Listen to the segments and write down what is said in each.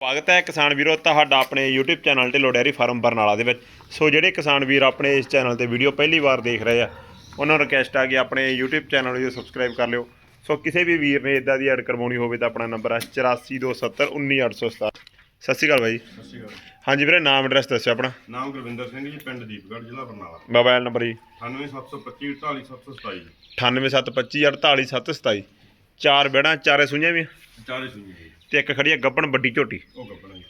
ਸਵਾਗਤ ਹੈ ਕਿਸਾਨ ਵੀਰੋ ਤੁਹਾਡਾ ਆਪਣੇ YouTube channel Dhillon dairy farm Barnala ਦੇ ਵਿੱਚ। ਸੋ ਜਿਹੜੇ ਕਿਸਾਨ ਵੀਰ ਆਪਣੇ ਇਸ ਚੈਨਲ ਤੇ ਵੀਡੀਓ ਪਹਿਲੀ ਵਾਰ ਦੇਖ ਰਹੇ ਆ ਉਹਨਾਂ ਨੂੰ ਰਿਕਵੈਸਟ ਆ ਕਿ ਆਪਣੇ YouTube ਚੈਨਲ ਨੂੰ ਸਬਸਕ੍ਰਾਈਬ ਕਰ ਲਿਓ। ਸੋ ਕਿਸੇ ਵੀ ਵੀਰ ਨੇ ਇਦਾਂ ਦੀ ਐਡ ਕਰਵਾਉਣੀ ਹੋਵੇ ਤਾਂ ਆਪਣਾ ਨੰਬਰ ਹੈ 8427191817 ਸਤਿ ਸ਼੍ਰੀ ਅਕਾਲ ਬਾਈ। ਸਤਿ ਸ਼੍ਰੀ ਅਕਾਲ। ਹਾਂਜੀ ਵੀਰੇ ਨਾਮ ਐਡਰੈਸ ਦੱਸਿਓ ਆਪਣਾ। ਨਾਮ ਗੁਰਵਿੰਦਰ ਸਿੰਘ ਜੀ ਪਿੰਡ ਦੀਪਗੜ੍ਹ ਜ਼ਿਲ੍ਹਾ ਬਰਨਾਲਾ। ਮੋਬਾਈਲ ਨੰਬਰ ਜੀ। 98725 48727 9872548727 ਚਾਰ ਬੇੜਾਂ ਚਾਰੇ ਸੁਈਆਂ ਵੀ ਚਾਰੇ ਸੁਣੀ ਜੀ। ਤੇ ਇੱਕ ਖੜੀ ਹੈ ਗੱਬਣ ਵੱਡੀ ਝੋਟੀ। ਉਹ ਗੱਪਣਾ ਜੀ।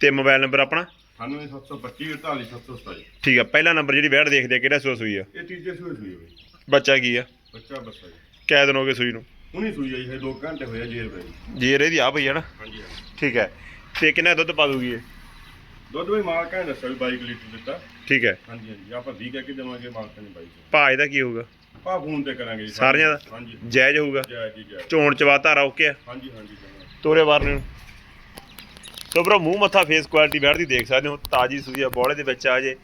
ਤੇ ਮੋਬਾਈਲ ਨੰਬਰ ਆਪਣਾ? 98725 48727 ਠੀਕ ਆ ਪਹਿਲਾ ਨੰਬਰ ਜਿਹੜੀ ਬੈੜ ਦੇਖਦੇ ਆ ਕਿਹੜਾ ਸੂਆ ਸੂਈ ਆ? ਇਹ ਤੀਜੇ ਸੂਏ ਸੂਈ ਹੋਈ ਬੱਚਾ ਕੀ ਆ? ਬੱਚਾ ਬੱਸਾ ਜੀ। ਕੈ ਦਿਨ ਹੋ ਗਏ ਸੂਈ ਨੂੰ? ਹੁਣੀ ਸੂਈ ਆਈ ਹੈ 2 ਘੰਟੇ ਹੋਏ ਆ ਜੇਰ ਪਈ ਜੇਰ ਇਹਦੀ ਆ ਭਈ ਹੈ ਨਾ? ਹਾਂਜੀ ਹਾਂਜੀ। ਠੀਕ ਹੈ ਤੇ ਕਿੰਨਾ ਦੁੱਧ ਪਾ ਦੂਗੀ ਇਹ? ਦੁੱਧ ਵੀ ਮਾਲਕਾਂ ਨੇ ਦੱਸਿਆ ਵੀ 22 ਲੀਟਰ ਦਿੱਤਾ। ਠੀਕ ਹੈ ਹਾਂਜੀ ਹਾਂਜੀ। ਆਪਾਂ 20 ਕਹਿ ਕੇ ਦੇਵਾਂਗੇ ਮਾਲਕਾਂ ਨੇ 22 ਭਾਅ ਇਹਦਾ ਕੀ ਹੋਊਗਾ? ਪਾ ਫੋਨ ਤੇ ਕਰਾਂਗੇ ਜੀ। ਸਾਰਿਆਂ ਦਾ? ਹਾਂਜੀ। ਜਾਇਜ਼ ਹੋਊਗਾ? ਜੈ ਜੀ ਜੈ ਚੋਣ ਚਵਾ ਧਾਰਾ ਓਕੇ ਆ ਹਾਂਜੀ ਹਾਂਜੀ। ਜਨਾਬ। ਤੋਰੇ ਵਾਰਨੇ ਨੂੰ। ਤੋ ਬਰੋ ਮੂੰਹ ਮੱਥਾ ਫੇਸ ਕੁਆਲਿਟੀ ਬੈਠਦੀ ਦੇਖ ਸਕਦੇ ਹੋ। ਤਾਜੀ ਸੂਈ ਆ ਬੋਲੇ ਦੇ ਵਿੱਚ ਆ ਜੇ।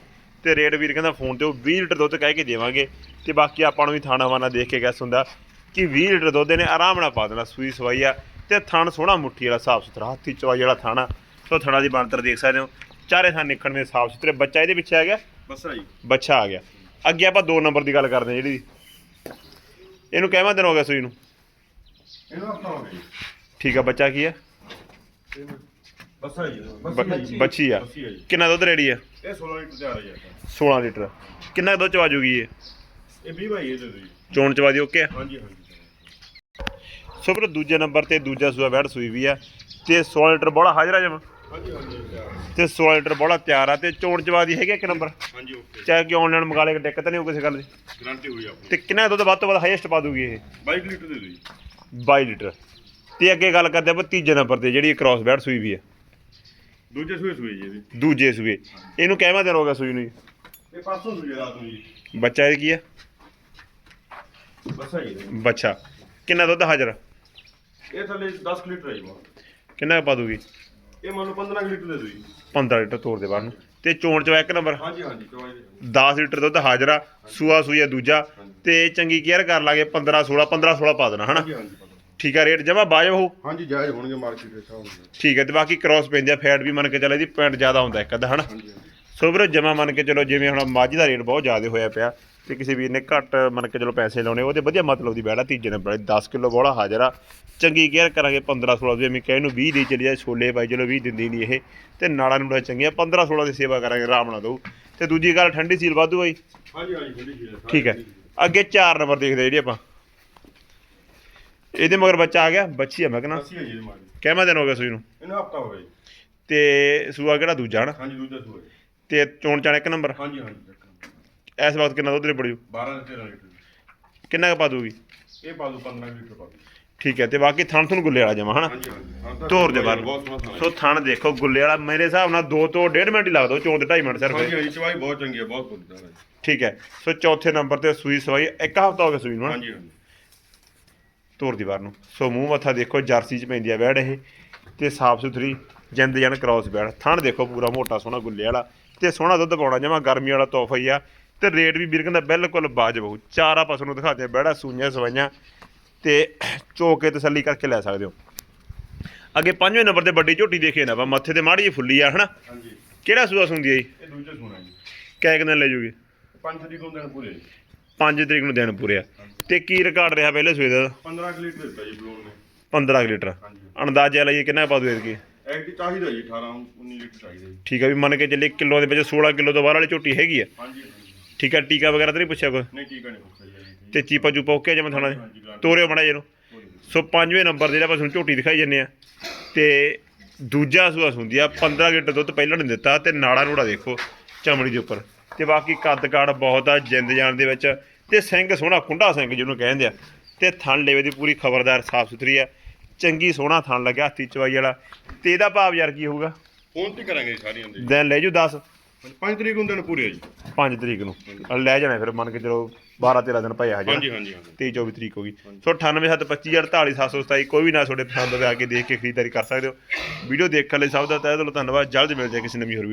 ਤੇ ਰੇਟ ਵੀਰ ਕਹਿੰਦਾ ਫੋਨ ਤੇ ਉਹ 20 ਲੀਟਰ ਦੁੱਧ ਕਹਿ ਕੇ ਦੇਵਾਂਗੇ। ਤੇ ਬਾਕੀ ਆਪਾਂ ਨੂੰ ਵੀ ਥਾਣਾ ਵਾਨਾ ਦੇਖ ਕੇ ਗੈਸ ਹੁੰਦਾ ਕਿ 20 ਲੀਟਰ ਦੁੱਧ ਇਹਨੇ ਆਰਾਮ ਨਾਲ ਪਾ ਦੇਣਾ ਸੂਈ ਸਵਾਈ ਆ। ਤੇ ਥਣ ਸੋਹਣਾ ਮੁੱਠੀ ਵਾਲਾ ਸਾਫ਼ ਸੁਥਰਾ ਹੱਥੀ ਚਵਾਈ ਵਾਲਾ ਥਾਣਾ। ਸੋ ਥਣਾ ਦੀ ਬਣਤਰ ਦੇਖ ਸਕਦੇ ਹੋ। ਚਾਰੇ ਥਾਂ ਨਿਕਣ ਵਿੱਚ ਸਾਫ਼ ਸੁਥਰੇ। ਬੱਚਾ ਇਹਦੇ ਪਿੱਛੇ ਆ ਗਿਆ? ਬੱਸਾ ਜੀ। ਬੱਚਾ ਆ ਗਿਆ। ਅੱਗੇ ਆਪਾਂ ਦੋ ਨੰਬਰ ਦੀ ਗੱਲ ਕਰਦੇ ਹਾਂ ਜਿਹੜੀ। ਇਹਨੂੰ ਕਿਵੇਂ ਦਿਨ ਹੋ ਗਿਆ ਸੂਈ ਨੂੰ? ਇਹਨੂੰ ਆਪਾਂ ਹੋ ਗਈ ਠੀਕ ਆ ਬੱਚਾ ਕੀ ਆ? ਬੱਸਾ ਜੀ ਬ-। ਬੱਚੀ ਆ। ਜੀ। ਕਿੰਨਾ ਦੁੱਧ ਰੈਡੀ ਆ? ਇਹ 16 ਲੀਟਰ ਤਿਆਰ ਹੈ ਜੀ ਆਪਾਂ। 16 ਲੀਟਰ। ਕਿੰਨਾ ਕੁ ਦੁੱਧ ਚਵਾ ਜੂਗੀ ਇਹ? ਇਹ 20 ਭਾਈ ਇਹਦੇ ਦੇ ਜੀ। ਚੋਣ ਚਵਾ ਦੀ ਓਕੇ? ਆ ਹਾਂਜੀ ਹਾਂਜੀ। ਸੋ ਫਿਰ ਦੂਜੇ ਨੰਬਰ ਤੇ ਦੂਜਾ ਸੂਆ ਬੈਠ ਸੂਈ ਵੀ ਆ। ਤੇ 16 ਲੀਟਰ ਬੋਲਾ ਹਾਜ਼ਰ ਆ ਜਮਾ? ਹਾਂਜੀ ਹਾਂਜੀ ਤਿਆਰ ਹੈ। ਤੇ 16 ਲੀਟਰ ਬੋਲਾ ਤਿਆਰ ਆ। ਤੇ ਚੋਣ ਚਵਾ ਦੀ ਹੈਗੀ ਆ ਇੱਕ ਨੰਬਰ? ਹਾਂਜੀ ਓਕੇ। ਚਾਹੇ ਕਿ ਆਨਲਾਈਨ ਮੰਗਾ ਲੇ ਦਿੱਕਤ ਨਹੀਂ ਹੋ ਕਿਸੇ ਗੱਲ ਦੀ? ਗਰੰਟੀ ਹੋਈ ਆਪਣੀ। ਤੇ ਕਿੰਨਾ ਦੁੱਧ ਵੱਧ ਤੋਂ ਵੱਧ ਹਾਈਐਸਟ ਪਾ ਦੂਗੀ ਇਹ? 22 ਲੀਟਰ ਦੇ ਦਿਓ ਜੀ। 22 ਲੀਟਰ। ਤੇ ਅੱਗੇ ਗੱਲ ਕਰਦੇ ਆਪਾਂ ਤੀਜੇ ਨੰਬਰ ਤੇ ਜਿਹੜੀ ਕ੍ਰਾਸ ਬੈਠ ਸੂਈ ਵੀ ਆ ਦੂਜੇ ਸੂਏ ਸੂਏ ਜੀ ਇਹਦੀ। ਦੂਜੇ ਸੂਏ। ਇਹਨੂੰ ਕਿਵੇਂ ਦਿਨ ਹੋ ਗਿਆ ਸੂਈ ਨੂੰ ਜੀ? ਇਹ ਪਾਸੋਂ ਸੂਏ ਰਾਤ ਨੂੰ ਜੀ। ਬੱਚਾ ਇਹ ਕੀ ਆ ਬੱਸਾ ਜੀ ਇਹਦੇ। ਬੱਚਾ। ਕਿੰਨਾ ਦੁੱਧ ਹਾਜ਼ਰ ਇਹ ਥੱਲੇ 10 ਲੀਟਰ ਹੈ ਜੀ। ਕਿੰਨਾ ਕੁ ਪਾ ਦੂਗੀ ਇਹ ਮੰਨ ਲਓ 15 ਲੀਟਰ ਦੇ ਜੀ 15 ਲੀਟਰ ਤੋੜ ਦੇ ਬਾਹਰ ਨੂੰ। ਤੇ ਚੋਣ ਚਵਾ ਇੱਕ ਨੰਬਰ? ਹਾਂਜੀ ਹਾਂਜੀ ਚਵਾਈ ਦੇ 10 ਲੀਟਰ ਦੁੱਧ ਹਾਜ਼ਰ ਆ ਸੂਆ ਸੂਆ ਦੂਜਾ। ਤੇ ਚੰਗੀ ਕੇਅਰ ਕਰ ਲਾਂਗੇ 15 16 15 16 ਪਾ ਦੇਣਾ ਹਨਾ? ਹਾਂਜੀ ਹਾਂਜੀ। ਠੀਕ ਆ ਰੇਟ ਜਮਾ ਬਾਜਬ ਹੋਊ ਹਾਂਜੀ ਜਾਇਜ਼ ਹੋਣਗੇ ਮਾਰਕੀਟ ਦੇ ਹਿਸਾਬ ਨਾਲ ਠੀਕ ਹੈ ਤੇ ਬਾਕੀ ਕ੍ਰਾਸ ਪੈਂਦੇ ਆ ਫੈਟ ਵੀ ਮੰਨ ਕੇ ਚੱਲ ਇਹਦੀ ਪੁਆਇੰਟ ਜ਼ਿਆਦਾ ਹੁੰਦਾ ਇੱਕ ਅੱਧਾ ਹਨਾ? ਹਾਂਜੀ ਹਾਂਜੀ। ਸੋ ਵੀਰੋ ਜਮਾ ਮੰਨ ਕੇ ਚਲੋ ਜਿਵੇਂ ਹੁਣ ਮਾਝੀ ਦਾ ਰੇਟ ਬਹੁਤ ਜ਼ਿਆਦਾ ਹੋਇਆ ਪਿਆ ਤੇ ਕਿਸੇ ਵੀਰ ਨੇ ਘੱਟ ਮੰਨ ਕੇ ਚਲੋ ਪੈਸੇ ਲਾਉਣੇ ਉਹਦੇ ਵਧੀਆ ਮਤਲਬ ਦੀ ਬੈੜਾ ਤੀਜੇ ਨੰਬਰ 10 ਕਿਲੋ ਬੋਲਾ ਹਾਜ਼ਰ ਆ। ਚੰਗੀ ਕੇਅਰ ਕਰਾਂਗੇ 15 16 ਦੀ ਮੈਂ ਕਹੇ ਨੂੰ 20 ਦੀ ਚਲੀ ਜਾਏ ਛੋਲੇ ਬਾਈ ਚਲੋ 20 ਦਿੰਦੀ ਨਹੀਂ ਇਹ ਤੇ ਨਾੜਾਂ ਨੂੰ ਚੰਗੀਆਂ 15 16 ਦੀ ਸੇਵਾ ਕਰਾਂਗੇ ਆਰਾਮ ਨਾਲ ਦਊ। ਤੇ ਦੂਜੀ ਗੱਲ ਠੰਡੀ ਸੀਲ ਵਾਧੂ ਬਾਈ ਹਾਂਜੀ ਹਾਂਜੀ ਖੁੱਲੀ ਜੀ ਹੈ। ਠੀਕ ਹੈ ਅੱਗੇ 4 ਨੰਬਰ ਦੇਖਦੇ ਜਿਹੜੀ ਆਪਾਂ ਇਹਦੇ ਮਗਰ ਬੱਚਾ ਆ ਗਿਆ ਬੱਚੀ ਆ ਮੈਂ ਕਹਿੰਦਾ। ਅੱਸੀ ਹੈ ਜੀ ਇਹਦੀ ਮਾਰਕੀਟ ਕਿੰਨਾ ਦਿਨ ਹੋ ਗਿਆ ਸੂਈ ਨੂੰ? ਇਹਨੂੰ ਹਫਤਾ ਹੋ ਗਿਆ ਜੀ। ਤੇ ਸੂਆ ਕਿਹੜਾ ਦੂਜਾ ਹਨਾ? ਹਾਂਜੀ ਦੂਜਾ ਸੂਆ ਜੀ। ਤੇ ਚੋਣ ਚਾਣ ਇੱਕ ਨੰਬਰ? ਹਾਂਜੀ ਹਾਂਜੀ। ਇਸ ਵਕਤ ਕਿੰਨਾ ਦੁੱਧ ਦੇ ਪੜਿਓ 12 ਤੇ 13 ਲੀਟਰ ਕਿੰਨਾ ਕੁ ਪਾ ਦੂਗੀ ਇਹ ਪਾ ਦਿਓ 15 ਲੀਟਰ ਪਾ ਦਿਓ ਠੀਕ ਹੈ ਤੇ ਬਾਕੀ ਥਣ ਥਣ ਗੁੱਲੇ ਵਾਲਾ ਜਮਾ ਹਨਾ? ਹਾਂਜੀ ਹਾਂਜੀ ਹਾਂ ਤਾਂ ਤੋਰ ਦੇ ਬਾਹਰ ਬਹੁਤ ਸੋਹਣਾ ਸੋ ਥਣ ਦੇਖੋ ਗੁੱਲੇ ਵਾਲਾ ਮੇਰੇ ਹਿਸਾਬ ਨਾਲ 2 ਤੋਂ 1.5 ਮਿੰਟ ਹੀ ਲੱਗਦਾ ਚੋਣ ਦੇ 2.5 ਮਿੰਟ ਸਿਰਫ। ਹਾਂਜੀ ਹਾਂਜੀ ਚਵਾਈ ਬਹੁਤ ਚੰਗੀ ਹੈ ਬਹੁਤ ਵਧੀਆ ਹੈ। ਠੀਕ ਹੈ ਸੋ ਚੌਥੇ ਨੰਬਰ ਤੇ ਸੂਈ ਸਵਾਈ ਇੱਕ ਹਫਤਾ ਹੋ ਗਿਆ ਸੂਈ ਨੂੰ ਹਨਾ? ਹਾਂਜੀ ਹਾਂਜੀ। ਤੋਰ ਦੀ ਬਾਹਰ ਨੂੰ ਸੋ ਮੂੰਹ ਮੱਥਾ ਦੇਖੋ ਜਰਸੀ ਚ ਪੈਂਦੀ ਆ ਬੈੜ ਇਹ ਤੇ ਸਾਫ਼ ਸੁਥਰੀ ਜਿੰਦ ਜਾਨ ਕ੍ਰਾਸ ਬੈੜ। ਥਣ ਦੇਖੋ ਪੂਰਾ ਮੋਟਾ ਸੋਹਣਾ ਗੁੱਲੇ ਵਾਲਾ ਤੇ ਸੋਹਣਾ ਦੁੱਧ ਪਾਉਣਾ ਜਮਾ ਗਰਮੀ ਵਾਲਾ ਤੋਹਫਾ ਹੀ ਆ। ਤੇ ਰੇਟ ਵੀ ਵੀਰ ਕਹਿੰਦਾ ਬਿਲਕੁਲ ਬਾਜਬ ਹੋਊ ਚਾਰਾ ਪਸ਼ੂ ਨੂੰ ਦਿਖਾਦੇ ਬੈੜਾ ਸੂਈਆਂ ਸਵਾਈਆਂ ਤੇ ਚੋਕ ਤਸੱਲੀ ਕਰਕੇ ਲੈ ਸਕਦੇ ਹੋ। ਅੱਗੇ ਪੰਜਵੇਂ ਨੰਬਰ ਤੇ ਵੱਡੀ ਝੋਟੀ ਦੇਖੇ ਨਾ ਆਪਾਂ ਮੱਥੇ ਤੇ ਮਾੜੀ ਜਿਹੀ ਫੁੱਲੀ ਆ ਹਨਾ? ਹਾਂਜੀ। ਕਿਹੜਾ ਸੂਆ ਸੁੰਦੀ ਆ ਜੀ? ਇਹ ਦੂਜਾ ਸੂਣਾ ਜੀ। ਕਿਆ ਇੱਕ ਦਿਨ ਲੈ ਜੂਗੀ? ਪੰਜ ਤਰੀਕ ਨੂੰ ਦਿਨ ਪੂਰੇ ਜੀ। 5 ਤਰੀਕ ਨੂੰ ਦਿਨ ਪੂਰੇ ਆ। ਤੇ ਕੀ ਰਿਕਾਰਡ ਰਿਹਾ ਪਹਿਲੇ ਸੂਏ ਦਾ? 15 ਕੁ ਲੀਟਰ ਦਿੱਤਾ ਜੀ ਬਲੂਨ ਨੇ। 15 ਕੁ ਲੀਟਰ। ਹਾਂਜੀ। ਅੰਦਾਜ਼ਾ ਲਾਈਏ ਕਿੰਨਾ ਪਾ ਦੂ ਇਹਦੇ ਐਕਟੀ ਚਾਹੀਦਾ ਜੀ 18 19 ਲੀਟਰ ਚਾਹੀਦਾ ਜੀ। ਠੀਕ ਆ ਵੀ ਮੰਨ ਕੇ ਚੱਲੇ ਕਿਲੋ ਦੇ ਵਿੱਚ 16 ਕਿਲੋ ਤੋਂ ਬਾਹਰ ਵਾਲੀ ਝੋਟੀ ਹੈਗੀ ਆ। ਹਾਂਜੀ ਹਾਂਜੀ। ਠੀਕ ਆ ਟੀਕਾ ਵਗੈਰਾ ਤਾਂ ਨਹੀਂ ਪੁੱਛਿਆ ਕੋਈ? ਨਹੀਂ ਠੀਕ ਨਹੀਂ ਪੁੱਛਿਆ ਜੀ ਤੇ। ਚੀਪਾ ਚੂਪਾ ਓਕੇ ਜਿਵੇਂ ਥਾਣਾ ਗਾਰੰਟੀ। ਤੋਰਿਓ ਮੜਾ ਕੋਈ ਨਹੀਂ। ਸੋ ਪੰਜਵੇਂ ਨੰਬਰ ਜਿਹੜਾ ਆਪਾਂ ਤੁਹਾਨੂੰ ਝੋਟੀ ਦਿਖਾਈ ਜੰਨੇ ਆ ਤੇ ਦੂਜਾ ਸੂਆ ਹੁੰਦੀ ਆ 15 ਲੀਟਰ ਦੁੱਧ ਪਹਿਲਾਂ ਨੇ ਦਿੱਤਾ ਤੇ ਨਾੜਾ ਨੂੜਾ ਦੇਖੋ ਚਮੜੀ ਦੇ ਉੱਪਰ। ਤੇ ਬਾਕੀ ਕੱਦ ਕਾੜ ਬਹੁਤ ਆ ਜਿੰਦ ਜਾਣ ਦੇ ਵਿੱਚ। ਤੇ ਸਿੰਘ ਸੋਹਣਾ ਖੁੰਡਾ ਸਿੰਘ ਜਿਹਨੂੰ ਕਹਿੰਦੇ ਆ। ਤੇ ਥਣ ਲੇਵੇ ਦੀ ਪੂਰੀ ਖਬਰਦਾਰ ਸਾਫ਼ ਸੁਥਰੀ ਆ। ਚੰਗੀ ਸੋਹਣਾ ਥਣ ਲੱਗਿਆ ਹੱਥੀ ਚਵਾਈ ਵਾਲਾ। ਤੇ ਇਹਦਾ ਭਾਵ ਯਾਰ ਕੀ ਹੋਊਗਾ? ਫੋਨ ਤੇ ਕਰਾਂਗੇ ਜੀ ਸਾਰੀਆਂ ਦੇ। ਦਿਨ ਲੈ ਜੂ 10 5 ਤਰੀਕ ਨੂੰ ਦਿਨ ਪੂਰੇ ਆ ਜੀ। 5 ਤਰੀਕ ਨੂੰ। ਲੈ ਜਾਣਾ ਫਿਰ ਮੰਨ ਕੇ ਚਲੋ 12 13 ਦਿਨ ਪਏ ਹਜੇ ਹਾਂਜੀ ਹਾਂਜੀ ਹਾਂਜੀ। 23 24 ਤਰੀਕ ਹੋ ਗਈ। ਸੋ 9872548727 ਕੋਈ ਵੀ ਨਾ ਤੁਹਾਡੇ ਪਸੰਦ ਦੇ ਆ ਕੇ ਦੇਖ ਕੇ ਖਰੀਦਦਾਰੀ ਕਰ ਸਕਦੇ ਹੋ। ਵੀਡੀਓ ਦੇਖਣ ਲਈ ਸਭ ਦਾ ਤਹਿ ਦਿਲੋਂ ਧੰਨਵਾਦ। ਜਲਦ ਮਿਲਦੇ ਹਾਂ ਕਿਸੇ ਨਵੀਂ ਹੋਰ ਵੀਡੀਓ